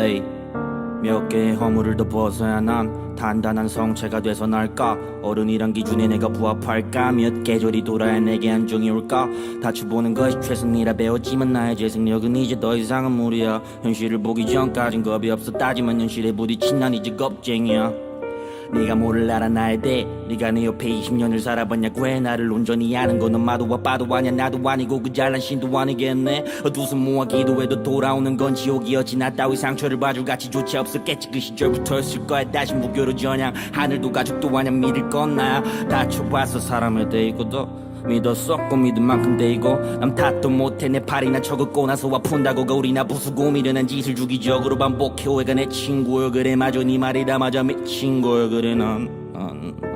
에이 몇 개의 허물을 더 벗어야 난 단단한 성체가 돼서 날까? 어른이란 기준에 내가 부합할까? 몇 계절이 돌아야 내게 안정이 올까? 다쳐보는 것이 최선이라 배웠지만 나의 재생력은 이제 더 이상은 무리야. 현실을 보기 전까진 겁이 없어. 따지만 현실에 부딪힌 난 이제 겁쟁이야 네가 뭐를 알아 나에 대해 네가 내 옆에 20년을 살아봤냐고 해 나를 온전히 아는 건 엄마도 아빠도 아냐 나도 아니고 그 잘난 신도 아니겠네? 어두숨 모아 기도해도 돌아오는 건 지옥이었지. 나 따위 상처를 봐줄 가치 조차 없었겠지 그 시절부터였을 거야. 다시 무교로 전향. 하늘도 가족도 아냐 믿을 건 나야 다쳐봤어 사람에 대이고도 믿었었고 믿은 만큼 되고 남 탓도 못해. 내 팔이나 쳐긋고 나서 아픈다고 거울이나 부수고 미련한 짓을 주기적으로 반복해 오해가 내 친구여 그래 마저 네 말이 다. 맞아 미친 거야 그래 난, 난.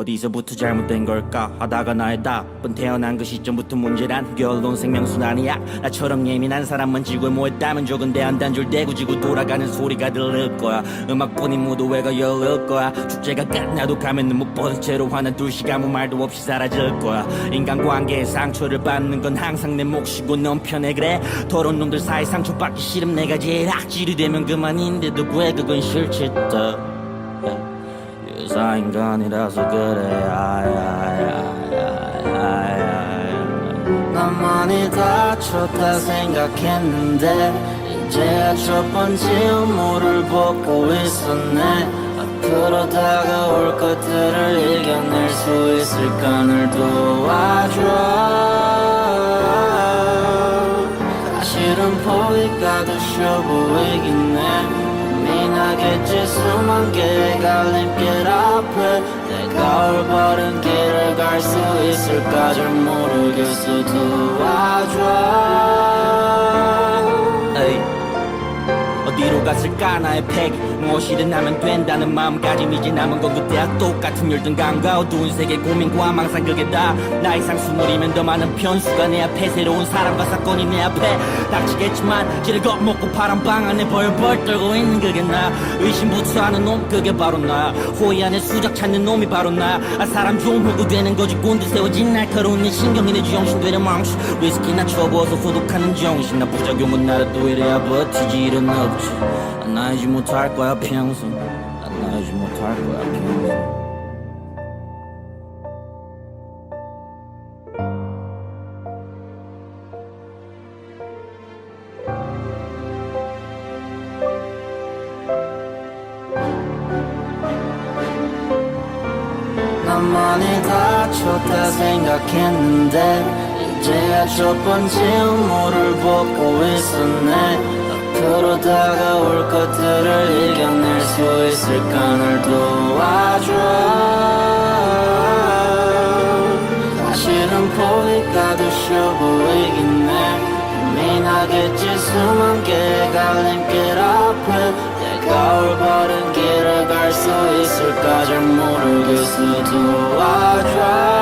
어디서부터 잘못된 걸까? 하다가 나의 답은 태어난 그 시점부터 문제란 결론 생명순환이야. 나처럼 예민한 사람만 지구에 모였다면 적은데 한 단줄 대고 지고 돌아가는 소리가 들릴 거야. 음악뿐인 무도회가 열릴 거야. 축제가 끝나도 가면은 못 벗은 채로 화난 둘씩 아무 말도 없이 사라질 거야. 인간관계에 상처를 받는 건 항상 내 몫이고 넌 편해 그래? 더러운 놈들 사이 상처받기 싫음 내가 제일 악질이 되면 그만인데도 왜 그건 싫겠다. 유 사 인간이라서 그래. 아야야야야야 난 많이. 다쳤다 생각했는데 이제야 첫 번째 업무를 벗고 있었네. 앞으로 다가올 것들을 이겨낼 수 있을까 널 도와줘 사실은 포기가 더 쉬워 보이긴 해 고민하겠지 수만 개의 갈림길 앞에 내가 올바른 길을 갈 수 있을까 잘 모르겠어. 도와줘 어디로 갔을까? 나의 팩. 무엇이든 하면 된다는 마음가짐이지 남은 건 그때와 똑같은 열등감과 어두운 세계 고민과 망상 그게 다 나의 상수물이면 더 많은 변수가 내 앞에 새로운 사람과 사건이 내 앞에 닥치겠지만 지를 겁먹고 파란 방 안에 벌벌 떨고 있는 그게 나. 의심부터 하는 놈 그게 바로 나. 호의 안에 수작 찾는 놈이 바로 나. 아, 사람 좀 호구 되는 거지. 꼰대 세워진 날카로운 내 신경이 내 정신 되는 망치. 위스키나 쳐부어서 소독하는 정신. 나 부작용은 또 이래야 버티지. 일은 없지 난 알지 못할 거야 평생. 난 알지 못할 거야 평생. 난 많이 다쳤다 생각했는데 이제야 첫 번째 업무를 벗고 있었네 앞으로 다가올 것들을 이겨낼 수 있을까 널 도와줘. 사실은 포기가 더 쉬워 보이긴 해 고민하겠지 수만 개의 갈림길 앞에 내가 올바른 길을 갈 수 있을까 잘 모르겠어. 도와줘